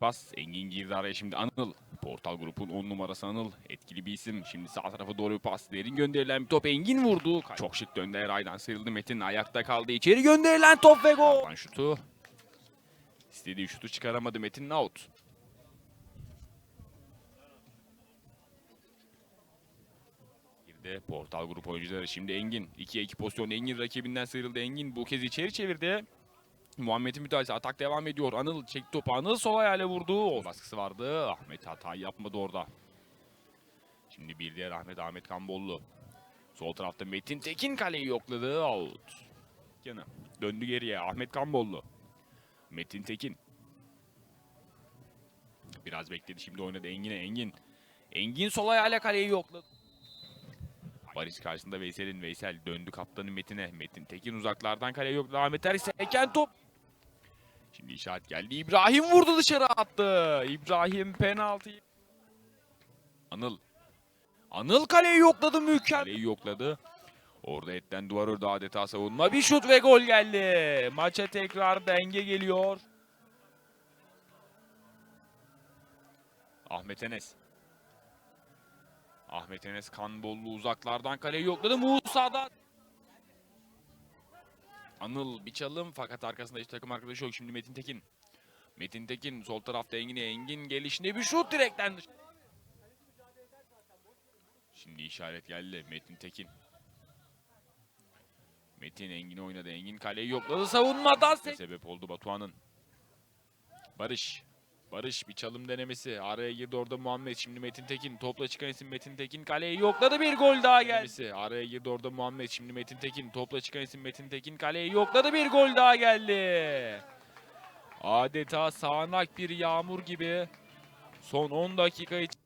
Pas. Engin girdi araya şimdi Anıl. Portal grubun 10 numarası Anıl. Etkili bir isim. Şimdi sağ tarafa doğru bir pas. Derin gönderilen bir top. Engin vurdu. Çok şık döndü. Eray'dan sıyrıldı. Metin ayakta kaldı. İçeri gönderilen top ve gol. Arpan şutu. İstediği şutu çıkaramadı. Metin out. Girdi portal grup oyuncuları. Şimdi Engin. 2'ye 2 pozisyon. Engin rakibinden sıyrıldı. Engin bu kez içeri çevirdi. Muhammed'in müdahalesi. Atak devam ediyor. Anıl çekti topu. Anıl sol ayağıyla vurdu. O baskısı vardı. Ahmet hata yapmadı orada. Şimdi bir diğer Ahmet Ahmet Kambollu. Sol tarafta Metin Tekin kaleyi yokladı. Out. Yana. Döndü geriye. Ahmet Kambollu. Metin Tekin. Biraz bekledi. Şimdi oynadı Engin'e. Engin. Engin sol ayağıyla kaleyi yokladı. Barış karşısında Veysel'in Veysel döndü kaptanı Metin'e. Metin Tekin uzaklardan kaleye yokladı. Ahmet Erse eken top. Şimdi işaret geldi. İbrahim vurdu dışarı attı. İbrahim penaltı. Anıl. Anıl kaleyi yokladı mükemmel. Kaleyi yokladı. Orada etten duvar ördü adeta savunma. Bir şut ve gol geldi. Maça tekrar denge geliyor. Ahmet Enes. Ahmet Enes Kanbollu uzaklardan kaleyi yokladı. Musa'da. Anıl bir çalım fakat arkasında hiç takım arkadaşı yok. Şimdi Metin Tekin. Metin Tekin sol tarafta Engin'e. Engin gelişinde bir şut direkten dış. Şimdi işaret geldi. Metin Tekin. Metin Engin oynadı. Engin kaleyi yokladı. Savunmadan se- sebep oldu Batuhan'ın. Barış. Barış bir çalım denemesi. Araya girdi orada Muhammed. Şimdi Metin Tekin. Topla çıkan isim Metin Tekin. Kaleyi yokladı. Bir gol daha geldi. Araya girdi orada Muhammed. Şimdi Metin Tekin. Topla çıkan isim Metin Tekin. Kaleyi yokladı. Bir gol daha geldi. Adeta sağanak bir yağmur gibi. Son 10 dakika için